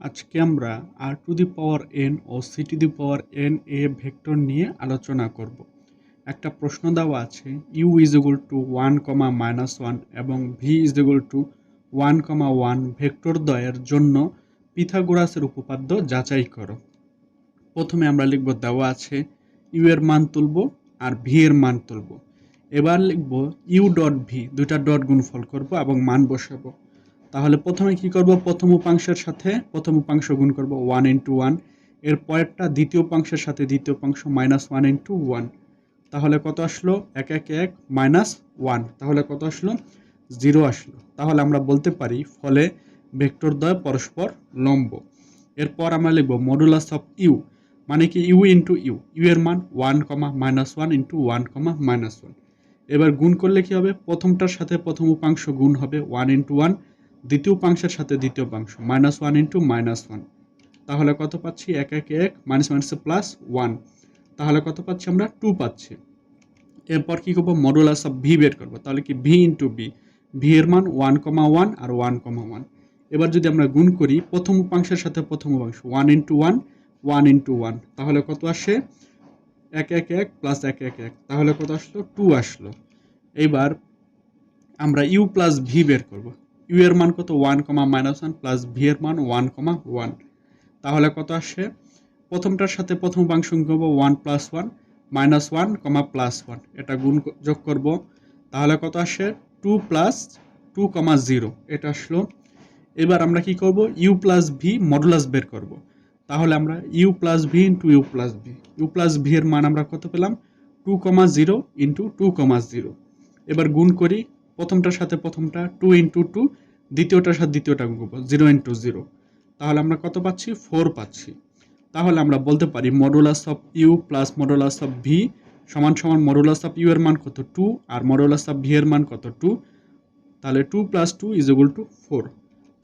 আজকে আমরা R to the power n O C to the power n A vector নিয়ে আলোচনা করব। একটা প্রশ্ন দেওয়া আছে u is equal to one comma minus one এবং v is equal to one comma one vector দ্বয়ের জন্য পিথাগোরাসের উপপাদ্য যাচাই করো। প্রথমে আমরা লিখব দেওয়া আছে ইউ এর মান তুলব আর ভি এর মান তুলব। এবার লিখব ইউ ডট ভি দুইটা ডট গুণফল করব এবং মান বসাবো। তাহলে প্রথমে কি করব? প্রথম উপাংশের সাথে, প্রথম উপাংশ গুণ করব ওয়ান ইন্টু ওয়ানের পরেরটা দ্বিতীয় উপাংশের সাথে দ্বিতীয় উপাংশ মাইনাস ওয়ান ইন্টু ওয়ান তাহলে কত আসলো? এক এক এক মাইনাস ওয়ান তাহলে কত আসলো? জিরো আসলো। তাহলে আমরা বলতে পারি ফলে ভেক্টর দ্বয় পরস্পর লম্ব। এরপর আমরা লিখব মডুলাস অফ ইউ মানে কি ইউ ইন্টু ইউ ইউ এর মান one comma minus one into one comma minus one এবার গুণ করলে কি হবে? প্রথমটার সাথে প্রথম উপাংশ গুণ হবে ওয়ান ইন্টু ওয়ান দ্বিতীয় উপাংশের সাথে দ্বিতীয় উপাংশ minus one into minus one তাহলে কত পাচ্ছি? এক এক এক মাইনাস মাইনাসে প্লাস ওয়ান তাহলে কত পাচ্ছি আমরা? টু পাচ্ছি। এরপর কি করব? মডুলাস অফ ভি বের করব। তাহলে কি? ভি ইন্টু বি ভি এর মান ওয়ান কমা ওয়ান আর ওয়ান কমা ওয়ান এবার যদি আমরা গুণ করি, প্রথম উপাংশের সাথে প্রথম উপাংশ one into one one into one তাহলে কত আসে? এক এক এক প্লাস এক এক এক। তাহলে কত আসলো? টু আসলো। এইবার আমরা ইউ প্লাস ভি বের করব। ইউ এর মান কত? One comma minus one plus V এর মান ওয়ান কমা ওয়ান। তাহলে কত আসে? প্রথমটার সাথে প্রথম উপাংশ করব one plus one minus one comma plus one. এটা গুণ যোগ করব। তাহলে কত আসে? Two plus two comma zero. এটা আসলো। এবার আমরা কি করব? ইউ প্লাস ভি মডুলাস বের করব। তাহলে আমরা U plus V into U plus V. U plus V এর মান আমরা কত পেলাম? Two comma zero into two comma zero. এবার গুণ করি প্রথমটার সাথে প্রথমটা টু ইন্টু টু দ্বিতীয়টার সাথে দ্বিতীয়টা গুণ করব জিরো ইন্টু জিরো তাহলে আমরা কত পাচ্ছি? ফোর পাচ্ছি। তাহলে আমরা বলতে পারি modulus of U plus modulus of V সমান সমান মডুলাস অফ ইউ এর মান কত? টু আর মডুলাস অফ ভি এর মান কত? টু তাহলে two plus two is equal to four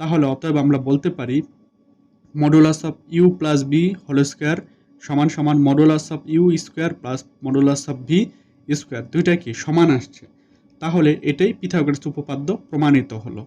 তাহলে অতএব আমরা বলতে পারি modulus of U plus B whole square সমান সমান modulus of U square plus modulus of V square দুইটা কি? সমান আসছে। তাহলে এটাই পিথাগোরাস উপপাদ্য প্রমাণিত হলো।